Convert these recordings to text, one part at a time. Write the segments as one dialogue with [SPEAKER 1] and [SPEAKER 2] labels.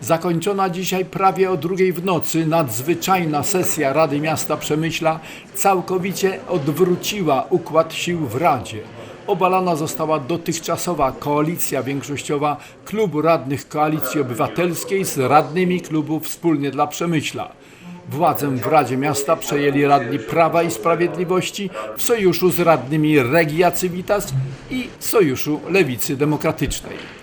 [SPEAKER 1] Zakończona dzisiaj prawie o drugiej w nocy nadzwyczajna sesja Rady Miasta Przemyśla całkowicie odwróciła układ sił w Radzie. Obalana została dotychczasowa koalicja większościowa klubu radnych Koalicji Obywatelskiej z radnymi klubu Wspólnie dla Przemyśla. Władzę w Radzie Miasta przejęli radni Prawa i Sprawiedliwości w sojuszu z radnymi Regia Civitas i Sojuszu Lewicy Demokratycznej.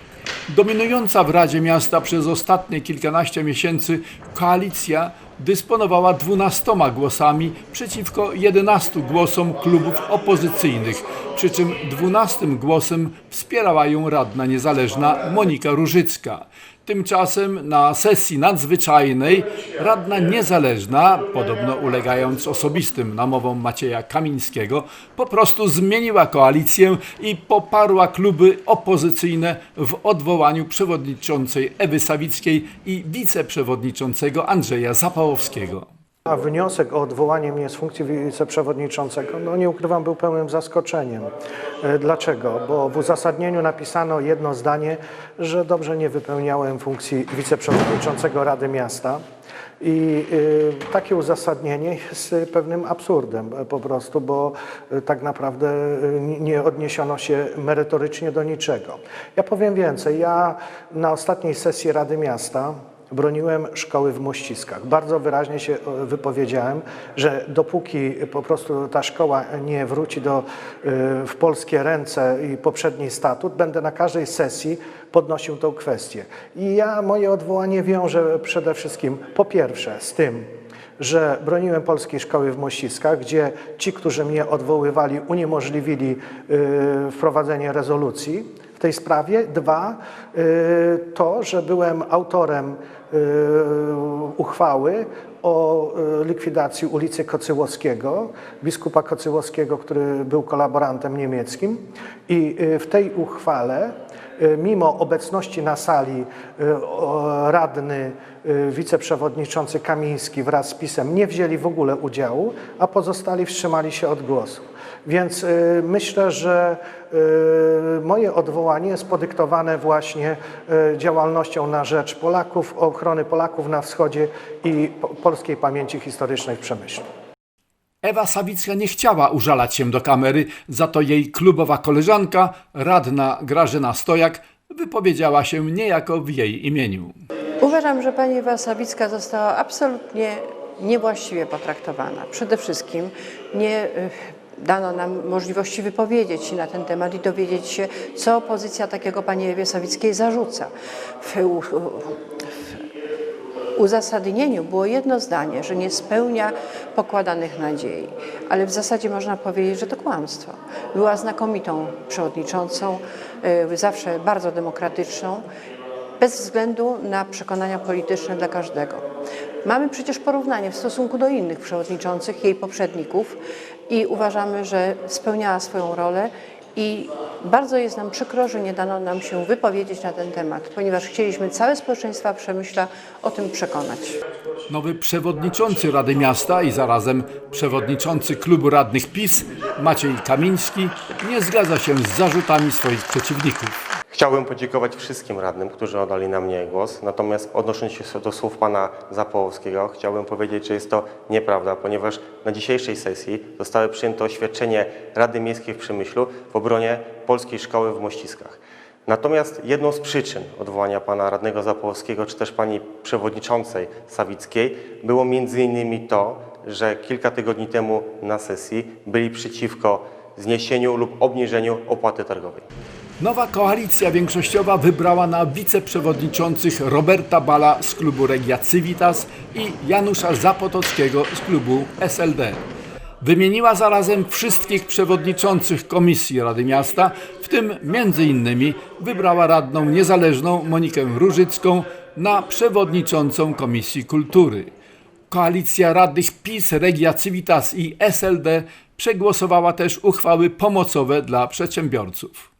[SPEAKER 1] Dominująca w Radzie Miasta przez ostatnie kilkanaście miesięcy koalicja dysponowała 12 głosami przeciwko 11 głosom klubów opozycyjnych, przy czym 12 głosem wspierała ją radna niezależna Monika Różycka. Tymczasem na sesji nadzwyczajnej radna niezależna, podobno ulegając osobistym namowom Macieja Kamińskiego, po prostu zmieniła koalicję i poparła kluby opozycyjne w odwołaniu przewodniczącej Ewy Sawickiej i wiceprzewodniczącego Andrzeja Zapałowskiego.
[SPEAKER 2] A wniosek o odwołanie mnie z funkcji wiceprzewodniczącego, no nie ukrywam, był pełnym zaskoczeniem. E, Dlaczego? Bo w uzasadnieniu napisano jedno zdanie, że dobrze nie wypełniałem funkcji wiceprzewodniczącego Rady Miasta. I y, takie uzasadnienie jest pewnym absurdem e, po prostu, bo y, tak naprawdę nie odniesiono się merytorycznie do niczego. Ja powiem więcej. Ja na ostatniej sesji Rady Miasta broniłem szkoły w Mościskach. Bardzo wyraźnie się e, wypowiedziałem, że dopóki po prostu ta szkoła nie wróci do, e, w polskie ręce i poprzedni statut, będę na każdej sesji podnosił tą kwestię. I ja moje odwołanie wiążę przede wszystkim po pierwsze z tym, że broniłem polskiej szkoły w Mościskach, gdzie ci, którzy mnie odwoływali, uniemożliwili y, wprowadzenie rezolucji w tej sprawie. Dwa, y, to, że byłem autorem y, uchwały o y, likwidacji ulicy Kocyłowskiego, biskupa Kocyłowskiego, który był kolaborantem niemieckim. I w tej uchwale mimo obecności na sali o, radny y, wiceprzewodniczący Kamiński wraz z PiSem nie wzięli w ogóle udziału, a pozostali wstrzymali się od głosu. Więc myślę, że moje odwołanie jest podyktowane właśnie działalnością na rzecz Polaków, ochrony Polaków na wschodzie i po, polskiej pamięci historycznej w Przemyślu.
[SPEAKER 1] Ewa Sawicka nie chciała użalać się do kamery, za to jej klubowa koleżanka, radna Grażyna Stojak, wypowiedziała się niejako w jej imieniu.
[SPEAKER 3] Uważam, że pani Ewa Sawicka została absolutnie niewłaściwie potraktowana. Przede wszystkim nie y, dano nam możliwości wypowiedzieć się na ten temat i dowiedzieć się, co opozycja takiego pani Ewie Sawickiej zarzuca. W, w uzasadnieniu było jedno zdanie, że nie spełnia pokładanych nadziei, ale w zasadzie można powiedzieć, że to kłamstwo. Była znakomitą przewodniczącą, y, zawsze bardzo demokratyczną, bez względu na przekonania polityczne dla każdego. Mamy przecież porównanie w stosunku do innych przewodniczących, jej poprzedników i uważamy, że spełniała swoją rolę i bardzo jest nam przykro, że nie dano nam się wypowiedzieć na ten temat, ponieważ chcieliśmy całe społeczeństwa Przemyśla o tym przekonać.
[SPEAKER 1] Nowy przewodniczący Rady Miasta i zarazem przewodniczący klubu radnych PiS Maciej Kamiński nie zgadza się z zarzutami swoich przeciwników.
[SPEAKER 4] Chciałbym podziękować wszystkim radnym, którzy oddali na mnie głos. Natomiast odnosząc się do słów pana Zapołowskiego, chciałbym powiedzieć, że jest to nieprawda, ponieważ na dzisiejszej sesji zostało przyjęte oświadczenie Rady Miejskiej w Przemyślu w obronie Polskiej Szkoły w Mościskach. Natomiast jedną z przyczyn odwołania pana radnego Zapołowskiego, czy też pani przewodniczącej Sawickiej było między innymi to, że kilka tygodni temu na sesji byli przeciwko zniesieniu lub obniżeniu opłaty targowej.
[SPEAKER 1] Nowa koalicja większościowa wybrała na wiceprzewodniczących Roberta Bala z klubu Regia Civitas i Janusza Zapotockiego z klubu SLD. Wymieniła zarazem wszystkich przewodniczących Komisji Rady Miasta, w tym między innymi wybrała radną niezależną Monikę Różycką na przewodniczącą Komisji Kultury. Koalicja radnych PiS, Regia Civitas i SLD przegłosowała też uchwały pomocowe dla przedsiębiorców.